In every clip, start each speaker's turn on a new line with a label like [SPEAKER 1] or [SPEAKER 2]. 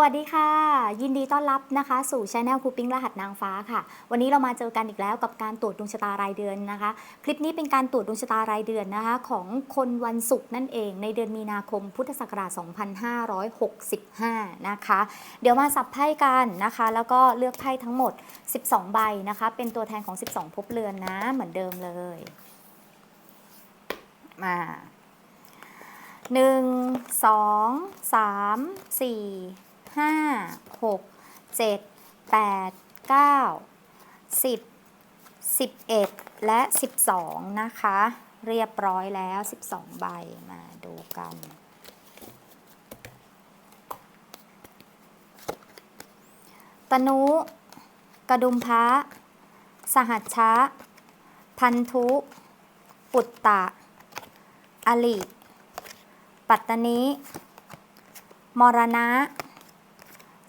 [SPEAKER 1] วัสดีค่ะ ยินดีต้อนรับนะคะ สู่ช anel ครูปิ้งรหัสนางฟ้าค่ะ วันนี้เรามาเจอกันอีกแล้วกับการตรวจดวงชะตารายเดือนนะคะ คลิปนี้เป็นการตรวจดวงชะตารายเดือนนะคะ ของคนวันศุกร์นั่นเองในเดือนมีนาคมพุทธศักราช 2565 นะคะ เดี๋ยวมาสับไพ่กันนะคะ แล้วก็เลือกไพ่ทั้งหมด 12 ใบนะคะ เป็นตัวแทนของ 12ภพเรือนนะเหมือนเดิมเลยมาหนึ่งสองสามสี่ ห้าหกเจ็ดแปดเก้าสิบสิบเอ็ดและสิบสองนะคะ เรียบร้อยแล้ว12ใบมาดูกันตนุ กระดุมพระ สหัชชะ พันธุ ปุตตะ อลิ ปัตตนิ มรณะ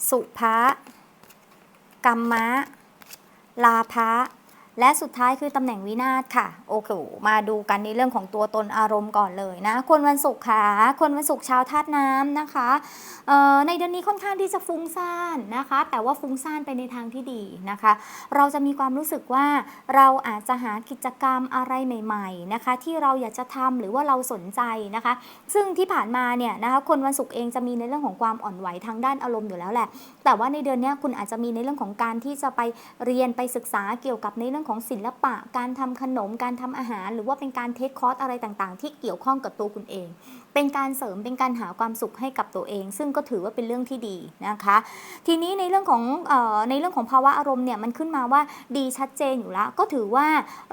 [SPEAKER 1] สุภะกัมมะ ลาภะ และสุดท้ายคือตำแหน่งวินาศค่ะ โอเค มาดูกันในเรื่องของตัวตนอารมณ์ก่อนเลยนะ คนวันศุกร์ค่ะ คนวันศุกร์ชาวธาตุน้ำนะคะในเดือนนี้ค่อนข้างที่จะฟุ้งซ่านนะคะ แต่ว่าฟุ้งซ่านไปในทางที่ดีนะคะ เราจะมีความรู้สึกว่าเราอาจจะหากิจกรรมอะไรใหม่ ๆนะคะ ที่เราอยากจะทำหรือว่าเราสนใจนะคะ ซึ่งที่ผ่านมาเนี่ยนะคะคนวันศุกร์เองจะมีในเรื่องของความอ่อนไหวทางด้านอารมณ์อยู่แล้วแหละ แต่ว่าในเดือนนี้คุณอาจจะมีในเรื่องของการที่จะไปเรียนไปศึกษาเกี่ยวกับในเรื่องของศิลปะ การทำขนม การทำอาหาร หรือว่าเป็นการเทคคอร์สอะไรต่างๆ ที่เกี่ยวข้องกับตัวคุณเอง เป็นการเสริมเป็นการหาความสุขให้กับตัวเอง ซึ่งก็ถือว่าเป็นเรื่องที่ดีนะคะ ทีนี้ในเรื่องของออในเรื่องของภาวะอารมณ์เนี่ยมันขึ้นมาว่าดีชัดเจนอยู่แล้วก็ถือว่า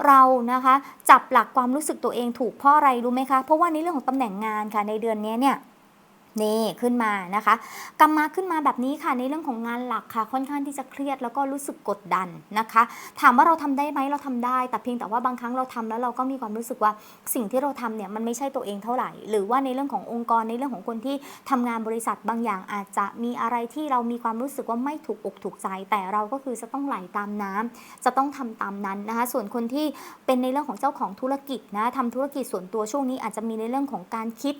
[SPEAKER 1] เรานะคะจับหลักความรู้สึกตัวเองถูกเพราะอะไรรู้ไหมคะเพราะว่าในเรื่องของตำแหน่งงานค่ะในเดือนนี้เนี่ย นี่ขึ้นมานะคะกรรมาขึ้นมาแบบนี้ค่ะในเรื่องของงานหลักค่ะ ค่อนข้างที่จะเครียดแล้วก็รู้สึกกดดันนะคะ ถามว่าเราทำได้ไหมเราทำได้ แต่เพียงแต่ว่าบางครั้งเราทำแล้วเราก็มีความรู้สึกว่าสิ่งที่เราทำเนี่ยมันไม่ใช่ตัวเองเท่าไหร่ หรือว่าในเรื่องขององค์กรในเรื่องของคนที่ทำงานบริษัทบางอย่างอาจจะมีอะไรที่เรามีความรู้สึกว่าไม่ถูกอกถูกใจ แต่เราก็คือจะต้องไหลตามน้ำจะต้องทำตามนั้นนะคะ ส่วนคนที่เป็นในเรื่องของเจ้าของธุรกิจนะทำธุรกิจส่วนตัวช่วงนี้อาจจะมีในเรื่องของการคิด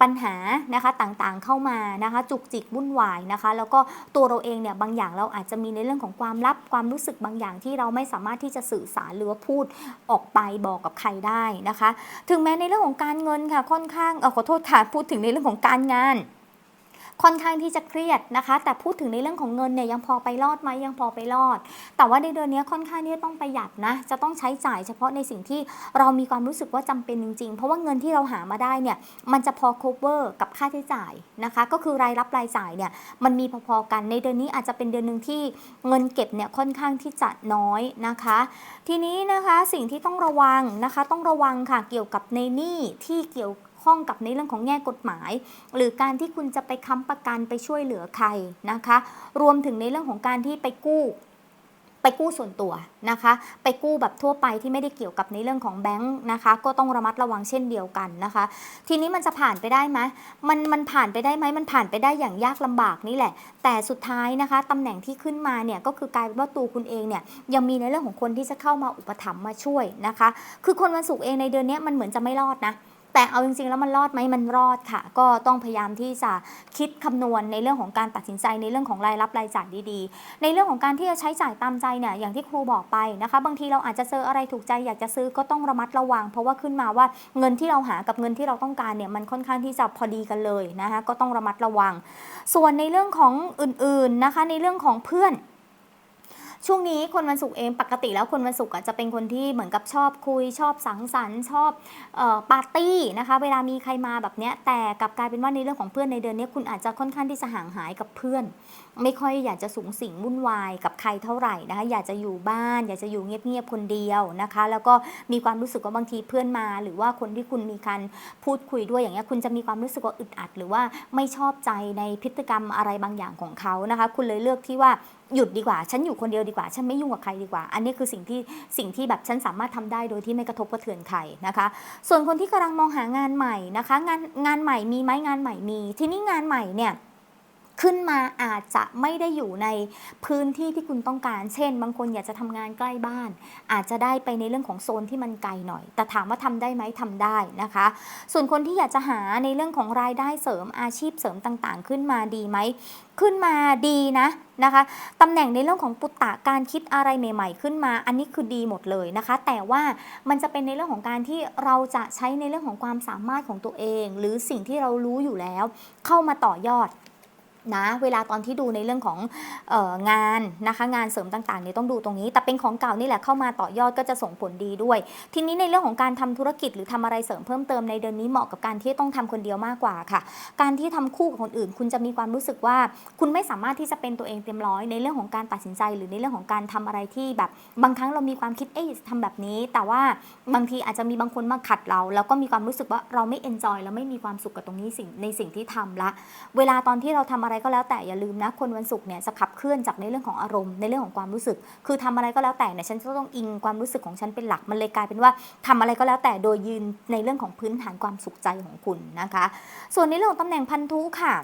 [SPEAKER 1] ปัญหานะคะต่างๆเข้ามานะคะจุกจิกวุ่นวายนะคะแล้วก็ตัวเราเองเนี่ยบางอย่างเราอาจจะมีในเรื่องของความลับความรู้สึกบางอย่างที่เราไม่สามารถที่จะสื่อสารหรือว่าพูดออกไปบอกกับใครได้นะคะ ถึงแม้ในเรื่องของการเงินค่ะค่อนข้างเออขอโทษค่ะพูดถึงในเรื่องของการงาน ค่อนข้างที่จะเครียดนะคะ แต่พูดถึงในเรื่องของเงินเนี่ยยังพอไปรอดไหมยังพอไปรอด แต่ว่าในเดือนนี้ค่อนข้างที่จะต้องประหยัดนะ จะต้องใช้จ่ายเฉพาะในสิ่งที่เรามีความรู้สึกว่าจำเป็นจริงๆ เพราะว่าเงินที่เราหามาได้เนี่ยมันจะพอ cover กับค่าใช้จ่ายนะคะ ก็คือรายรับรายจ่ายเนี่ยมันมีพอๆกันในเดือนนี้อาจจะเป็นเดือนหนึ่งที่เงินเก็บเนี่ยค่อนข้างที่จะน้อยนะคะ ทีนี้นะคะสิ่งที่ต้องระวังนะคะ ต้องระวังค่ะเกี่ยวกับในหนี้ที่เกี่ยว ข้องกับในเรื่องของแง่กฎหมาย หรือการที่คุณจะไปค้ำประกันไปช่วยเหลือใครนะคะ รวมถึงในเรื่องของการที่ไปกู้ไปกู้ส่วนตัวนะคะ ไปกู้แบบทั่วไปที่ไม่ได้เกี่ยวกับในเรื่องของแบงค์นะคะ ก็ต้องระมัดระวังเช่นเดียวกันนะคะ ทีนี้มันจะผ่านไปได้ไหมมันมันผ่านไปได้ไหมมันผ่านไปได้อย่างยากลำบากนี่แหละ แต่สุดท้ายนะคะตำแหน่งที่ขึ้นมาเนี่ยก็คือกลายเป็นว่าตัวคุณเองเนี่ยยังมีในเรื่องของคนที่จะเข้ามาอุปถัมภ์มาช่วยนะคะ คือคนวันศุกร์เองในเดือนนี้มันเหมือนจะไม่รอดนะ แต่เอาจริงๆแล้วมันรอดไหมมันรอดค่ะ ก็ต้องพยายามที่จะคิดคำนวณในเรื่องของการตัดสินใจในเรื่องของรายรับรายจ่ายดีๆ ในเรื่องของการที่จะใช้จ่ายตามใจเนี่ยอย่างที่ครูบอกไปนะคะ บางทีเราอาจจะเจออะไรถูกใจอยากจะซื้อก็ต้องระมัดระวัง เพราะว่าขึ้นมาว่าเงินที่เราหากับเงินที่เราต้องการเนี่ยมันค่อนข้างที่จะพอดีกันเลยนะคะก็ต้องระมัดระวัง ส่วนในเรื่องของอื่นๆนะคะในเรื่องของเพื่อน ช่วงนี้คนวันศุกร์เองปกติแล้วคนวันศุกร์จะเป็นคนที่เหมือนกับชอบคุยชอบสังสรรค์ชอบออปาร์ตี้นะคะ เวลามีใครมาแบบเนี้ยแต่กลับกลายเป็นว่าในเรื่องของเพื่อนในเดือนนี้คุณอาจจะค่อนข้างที่จะห่างหายกับเพื่อน ไม่ค่อยอยากจะสูงสิงวุ่นวายกับใครเท่าไหร่นะคะ อยากจะอยู่บ้าน อยากจะอยู่เงียบๆคนเดียวนะคะ แล้วก็มีความรู้สึกว่าบางทีเพื่อนมา หรือว่าคนที่คุณมีการพูดคุยด้วยอย่างเงี้ยคุณจะมีความรู้สึกว่าอึดอัด หรือว่าไม่ชอบใจในพฤติกรรมอะไรบางอย่างของเขานะคะ คุณเลยเลือกที่ว่าหยุดดีกว่า ฉันอยู่คนเดียวดีกว่า ฉันไม่ยุ่งกับใครดีกว่า อันนี้คือสิ่งที่สิ่งที่แบบฉันสามารถทำได้โดยที่ไม่กระทบกระเทือนใครนะคะ ส่วนคนที่กำลังมองหางานใหม่นะคะ งานงานใหม่มีไหมงานใหม่มี ทีนี้งานใหม่เนี่ย ขึ้นมาอาจจะไม่ได้อยู่ในพื้นที่ที่คุณต้องการ เช่น บางคนอยากจะทำงานใกล้บ้าน อาจจะได้ไปในเรื่องของโซนที่มันไกลหน่อย แต่ถามว่าทำได้ไหมทำได้นะคะ ส่วนคนที่อยากจะหาในเรื่องของรายได้เสริมอาชีพเสริมต่างๆ ขึ้นมาดีไหมขึ้นมาดีนะนะคะตำแหน่งในเรื่องของปุตตะการคิดอะไรใหม่ ๆ ขึ้นมา อันนี้คือดีหมดเลยนะคะ แต่ว่ามันจะเป็นในเรื่องของการที่เราจะใช้ในเรื่องของความสามารถของตัวเอง หรือสิ่งที่เรารู้อยู่แล้ว เข้ามาต่อยอด นะเวลาตอนที่ดูในเรื่องของอองานนะคะงานเสริมต่างๆเนี่ยต้องดูตรงนี้ แต่เป็นของเก่านี่แหละเข้ามาต่อยอดก็จะส่งผลดีด้วย ทีนี้ในเรื่องของการทำธุรกิจหรือทำอะไรเสริมเพิ่มเติมในเดือนนี้เหมาะกับการที่ต้องทำคนเดียวมากกว่าค่ะ การที่ทำคู่กับคนอื่น คุณจะมีความรู้สึกว่า คุณไม่สามารถที่จะเป็นตัวเองเต็มร้อยในเรื่องของการตัดสินใจ หรือในเรื่องของการทำอะไรที่แบบบางครั้งเรามีความคิดเอ๊ะทำแบบนี้ แต่ว่าบางทีอาจจะมีบางคนมาขัดเราแล้วก็มีความรู้สึกว่าเราไม่เอนจอยแล้วไม่มีความสุขกับตรงนี้สิ่งในสิ่งที่ทำละ เวลาตอนที่เราทำอะไรก็แล้วแต่อย่าลืมนะคนวันศุกร์เนี่ยจะขับเคลื่อนจากในเรื่องของอารมณ์ในเรื่องของความรู้สึก คือทำอะไรก็แล้วแต่เนี่ยฉันจะต้องอิงความรู้สึกของฉันเป็นหลักมันเลยกลายเป็นว่าทำอะไรก็แล้วแต่โดยยืนในเรื่องของพื้นฐานความสุขใจของคุณนะคะ ส่วนในเรื่องของตำแหน่งพันธุค่ะ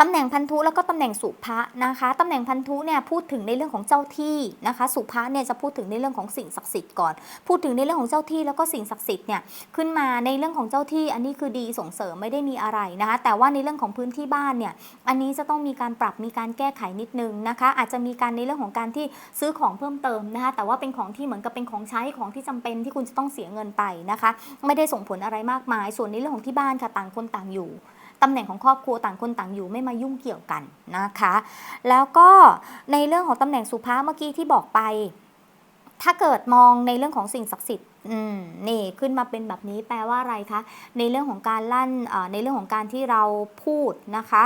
[SPEAKER 1] ตำแหน่งพันธุแล้วก็ตำแหน่งสุภะนะคะตำแหน่งพันธุเนี่ยพูดถึงในเรื่องของเจ้าที่นะคะ สุภะเนี่ยจะพูดถึงในเรื่องของสิ่งศักดิ์สิทธิ์ก่อน พูดถึงในเรื่องของเจ้าที่แล้วก็สิ่งศักดิ์สิทธิ์เนี่ยขึ้นมาในเรื่องของเจ้าที่ อันนี้คือดีส่งเสริมไม่ได้มีอะไรนะคะ แต่ว่าในเรื่องของพื้นที่บ้านเนี่ยอันนี้จะต้องมีการปรับมีการแก้ไขนิดนึงนะคะ อาจจะมีการในเรื่องของการที่ซื้อของเพิ่มเติมนะคะ แต่ว่าเป็นของที่เหมือนกับเป็นของใช้ของที่จำเป็นที่คุณจะต้องเสียเงินไปนะคะ ไม่ได้ส่งผลอะไรมากมาย ส่วนในเรื่องของที่บ้านค่ะต่างคนต่างอยู่ ตำแหน่งของครอบครัวต่างคนต่างอยู่ไม่มายุ่งเกี่ยวกันนะคะ แล้วก็ในเรื่องของตำแหน่งสุภาพเมื่อกี้ที่บอกไป ถ้าเกิดมองในเรื่องของสิ่งศักดิ์สิทธิ์ อืมนี่ขึ้นมาเป็นแบบนี้แปลว่าอะไรคะในเรื่องของการลั่นในเรื่องของการที่เราพูดนะคะ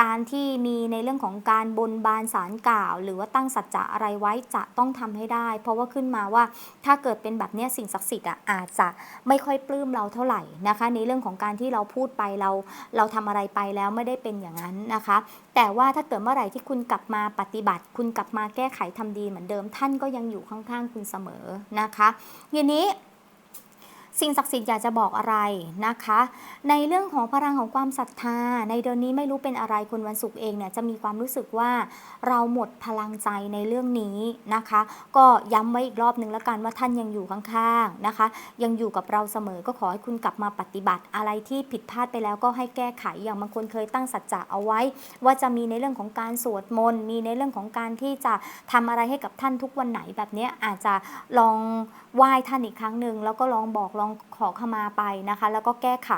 [SPEAKER 1] การที่มีในเรื่องของการบนบานสารกล่าว หรือว่าตั้งสัจจะอะไรไว้จะต้องทำให้ได้ เพราะว่าขึ้นมาว่าถ้าเกิดเป็นแบบนี้สิ่งศักดิ์สิทธิ์อะอาจจะไม่ค่อยปลื้มเราเท่าไหร่นะคะ ในเรื่องของการที่เราพูดไปเราเราทำอะไรไปแล้วไม่ได้เป็นอย่างนั้นนะคะ แต่ว่าถ้าเกิดเมื่อไหร่ที่คุณกลับมาปฏิบัติ คุณกลับมาแก้ไขทำดีเหมือนเดิม ท่านก็ยังอยู่ข้างๆคุณเสมอนะคะทีนี้ สิ่งศักดิ์สิทธิ์อยากจะบอกอะไรนะคะ ในเรื่องของพลังของความศรัทธา ในเดือนนี้ไม่รู้เป็นอะไรคุณวันศุกร์เองเนี่ยจะมีความรู้สึกว่าเราหมดพลังใจในเรื่องนี้นะคะ ก็ย้ำไว้อีกรอบนึงแล้วกันว่าท่านยังอยู่ข้างๆนะคะ ยังอยู่กับเราเสมอก็ขอให้คุณกลับมาปฏิบัติอะไรที่ผิดพลาดไปแล้วก็ให้แก้ไขอย่างบางคนเคยตั้งสัจจะเอาไว้ ว่าจะมีในเรื่องของการสวดมนต์มีในเรื่องของการที่จะทำอะไรให้กับท่านทุกวันไหนแบบนี้อาจจะลองไหว้ท่านอีกครั้งหนึ่งแล้วก็ลองบอกลองขอขมาไปนะคะ แล้วก็แก้ไข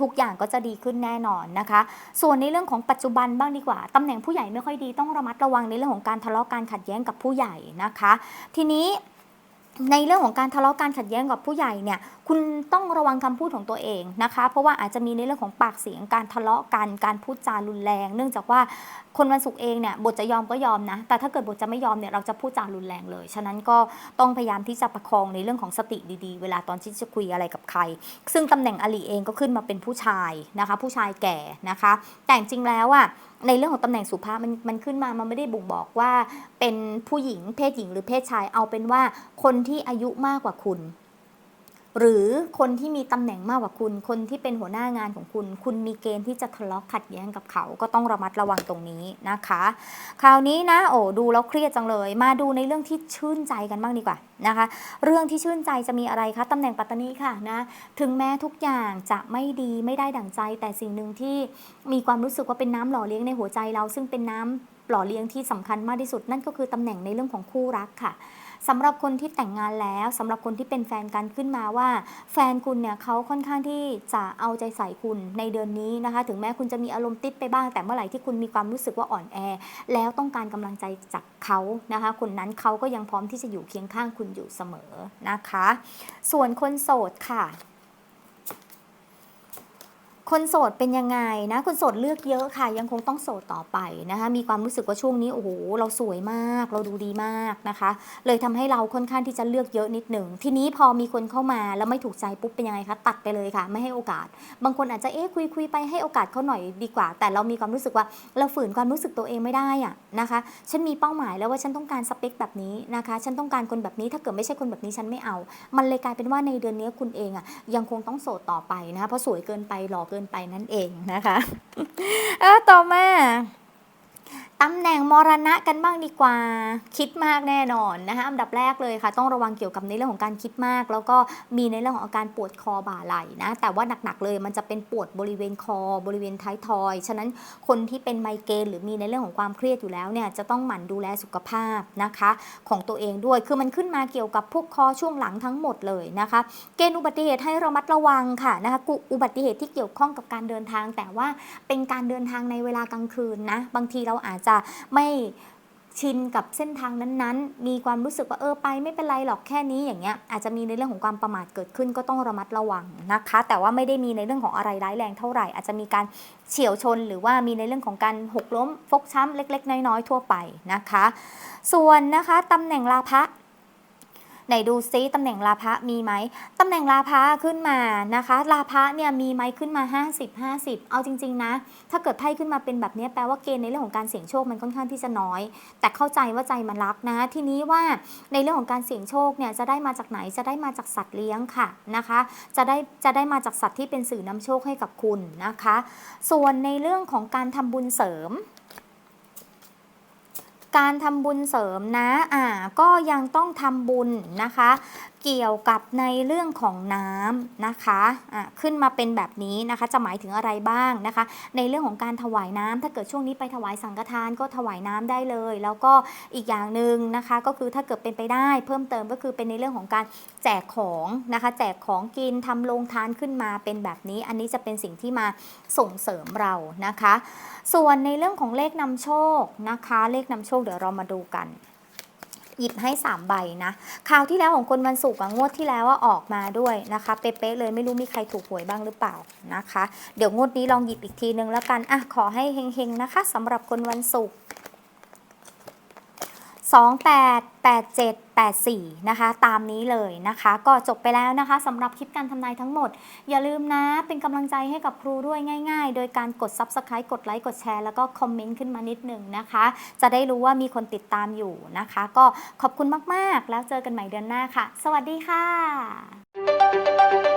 [SPEAKER 1] ทุกอย่างก็จะดีขึ้นแน่นอนนะคะ ส่วนในเรื่องของปัจจุบันบ้างดีกว่าตำแหน่งผู้ใหญ่ไม่ค่อยดีต้องระมัดระวังในเรื่องของการทะเลาะการขัดแย้งกับผู้ใหญ่นะคะ ทีนี้ในเรื่องของการทะเลาะการขัดแย้งกับผู้ใหญ่เนี่ย คุณต้องระวังคำพูดของตัวเองนะคะ เพราะว่าอาจจะมีในเรื่องของปากเสียงการทะเลาะกันการพูดจารุนแรง เนื่องจากว่าคนวันศุกร์เองเนี่ยบทจะยอมก็ยอมนะ แต่ถ้าเกิดบทจะไม่ยอมเนี่ยเราจะพูดจารุนแรงเลย ฉะนั้นก็ต้องพยายามที่จะประคองในเรื่องของสติดีๆ เวลาตอนที่จะคุยอะไรกับใคร ซึ่งตำแหน่งอลีเองก็ขึ้นมาเป็นผู้ชายนะคะ ผู้ชายแก่นะคะ แต่จริงๆแล้วอะในเรื่องของตำแหน่งสุภาพมันมันขึ้นมา มันไม่ได้บ่งบอกว่าเป็นผู้หญิงเพศหญิงหรือเพศชาย เอาเป็นว่าคนที่อายุมากกว่าคุณ หรือคนที่มีตำแหน่งมากกว่าคุณ คนที่เป็นหัวหน้างานของคุณ คุณมีเกณฑ์ที่จะทะเลาะขัดแย้งกับเขา ก็ต้องระมัดระวังตรงนี้นะคะ คราวนี้นะ โอ้ดูแล้วเครียดจังเลย มาดูในเรื่องที่ชื่นใจกันบ้างดีกว่านะคะ เรื่องที่ชื่นใจจะมีอะไรคะตำแหน่งปัตตานีค่ะนะ ถึงแม้ทุกอย่างจะไม่ดีไม่ได้ดั่งใจ แต่สิ่งหนึ่งที่มีความรู้สึกว่าเป็นน้ำหล่อเลี้ยงในหัวใจเรา ซึ่งเป็นน้ำหล่อเลี้ยงที่สำคัญมากที่สุดนั่นก็คือตำแหน่งในเรื่องของคู่รักค่ะ สำหรับคนที่แต่งงานแล้วสำหรับคนที่เป็นแฟนกันขึ้นมาว่า แฟนคุณเนี่ยเขาค่อนข้างที่จะเอาใจใส่คุณในเดือนนี้นะคะ ถึงแม้คุณจะมีอารมณ์ติดไปบ้าง แต่เมื่อไหร่ที่คุณมีความรู้สึกว่าอ่อนแอ แล้วต้องการกำลังใจจากเขานะคะ คนนั้นเขาก็ยังพร้อมที่จะอยู่เคียงข้างคุณอยู่เสมอนะคะ ส่วนคนโสดค่ะ คนโสดเป็นยังไงนะคนโสดเลือกเยอะค่ะ ยังคงต้องโสดต่อไปนะคะมีความรู้สึกว่าช่วงนี้โอ้โหเราสวยมาก เราดูดีมากนะคะ เลยทำให้เราค่อนข้างที่จะเลือกเยอะนิดหนึ่งทีนี้พอมีคนเข้ามาแล้วไม่ถูกใจปุ๊บเป็นยังไงคะตัดไปเลยค่ะ ไม่ให้โอกาส บางคนอาจจะเอ๊ะคุยคุยไปให้โอกาสเขาหน่อยดีกว่า แต่เรามีความรู้สึกว่าเราฝืนความรู้สึกตัวเองไม่ได้อะนะคะฉันมีเป้าหมายแล้วว่าฉันต้องการสเปคแบบนี้นะคะ ฉันต้องการคนแบบนี้ถ้าเกิดไม่ใช่คนแบบนี้ฉันไม่เอา มันเลยกลายเป็นว่าในเดือนนี้คุณเองอะยังคงต้องโสดต่อไปนะคะเพราะสวยเกินไปหล่อเกินกินไปนั่นเองนะคะ เออต่อมาตำแหน่งมรณะกันบ้างดีกว่า คิดมากแน่นอนนะคะอันดับแรกเลยค่ะ ต้องระวังเกี่ยวกับในเรื่องของการคิดมาก แล้วก็มีในเรื่องของอาการปวดคอบ่าไหล่นะแต่ว่าหนักๆเลยมันจะเป็นปวดบริเวณคอ บริเวณท้ายทอย ฉะนั้นคนที่เป็นไมเกรนหรือมีในเรื่องของความเครียดอยู่แล้วเนี่ยจะต้องหมั่นดูแลสุขภาพนะคะ ของตัวเองด้วยคือมันขึ้นมาเกี่ยวกับพวกคอช่วงหลังทั้งหมดเลยนะคะ เกณฑ์อุบัติเหตุให้ระมัดระวังค่ะนะคะกุอุบัติเหตุที่เกี่ยวข้องกับการเดินทาง แต่ว่าเป็นการเดินทางในเวลากลางคืนนะบางทีเราอาจจะไม่ชินกับเส้นทางนั้นๆ มีความรู้สึกว่าเออไปไม่เป็นไรหรอกแค่นี้อย่างเงี้ยอาจจะมีในเรื่องของความประมาทเกิดขึ้นก็ต้องระมัดระวังนะคะ แต่ว่าไม่ได้มีในเรื่องของอะไรร้ายแรงเท่าไหร่ อาจจะมีการเฉียวชน หรือว่ามีในเรื่องของการหกล้ม ฟกช้ำเล็ก ๆ น้อยๆทั่วไปนะคะ ส่วนนะคะตำแหน่งลาภะ ไหนดูซิตำแหน่งลาภะมีไหมตำแหน่งลาภะขึ้นมานะคะลาภะเนี่ยมีไหมขึ้นมา 50 50 เอาจริงๆนะ ถ้าเกิดไพ่ขึ้นมาเป็นแบบนี้แปลว่าเกณฑ์ในเรื่องของการเสี่ยงโชคมันค่อนข้างที่จะน้อย แต่เข้าใจว่าใจมันรักนะ ทีนี้ว่าในเรื่องของการเสี่ยงโชคเนี่ยจะได้มาจากไหนจะได้มาจากสัตว์เลี้ยงค่ะนะคะ จะได้จะได้มาจากสัตว์ที่เป็นสื่อนำโชคให้กับคุณนะคะ ส่วนในเรื่องของการทำบุญเสริม การทำบุญเสริมนะ อ่า ก็ยังต้องทำบุญนะคะ เกี่ยวกับในเรื่องของน้ำนะคะอ่าขึ้นมาเป็นแบบนี้นะคะจะหมายถึงอะไรบ้างนะคะ ในเรื่องของการถวายน้ำถ้าเกิดช่วงนี้ไปถวายสังฆทานก็ถวายน้ำได้เลย แล้วก็อีกอย่างหนึ่งนะคะ ก็คือถ้าเกิดเป็นไปได้ เพิ่มเติมก็คือเป็นในเรื่องของการแจกของนะคะ แจกของกินทำโรงทานขึ้นมาเป็นแบบนี้ อันนี้จะเป็นสิ่งที่มาส่งเสริมเรานะคะ ส่วนในเรื่องของเลขนำโชคนะคะ เลขนำโชคเดี๋ยวเรามาดูกัน หยิบให้ 3 ใบนะคราวที่แล้วของคนวันศุกร์งวดที่แล้วว่าออกมาด้วยนะคะ เป๊ะๆเลยไม่รู้มีใครถูกหวยบ้างหรือเปล่านะคะ เดี๋ยวงวดนี้ลองหยิบอีกทีนึงแล้วกันอะขอให้เฮงๆนะคะสำหรับคนวันศุกร์ 28 87 84 นะคะ ตามนี้เลยนะคะ ก็จบไปแล้วนะคะสำหรับคลิปการทำนายทั้งหมด อย่าลืมนะ เป็นกำลังใจให้กับครูด้วยง่าย ๆ โดยการกด Subscribe กดไลค์กดแชร์แล้วก็คอมเมนต์ขึ้นมานิดหนึ่งนะคะ จะได้รู้ว่ามีคนติดตามอยู่นะคะ ก็ขอบคุณมากๆ แล้วเจอกันใหม่เดือนหน้าค่ะ สวัสดีค่ะ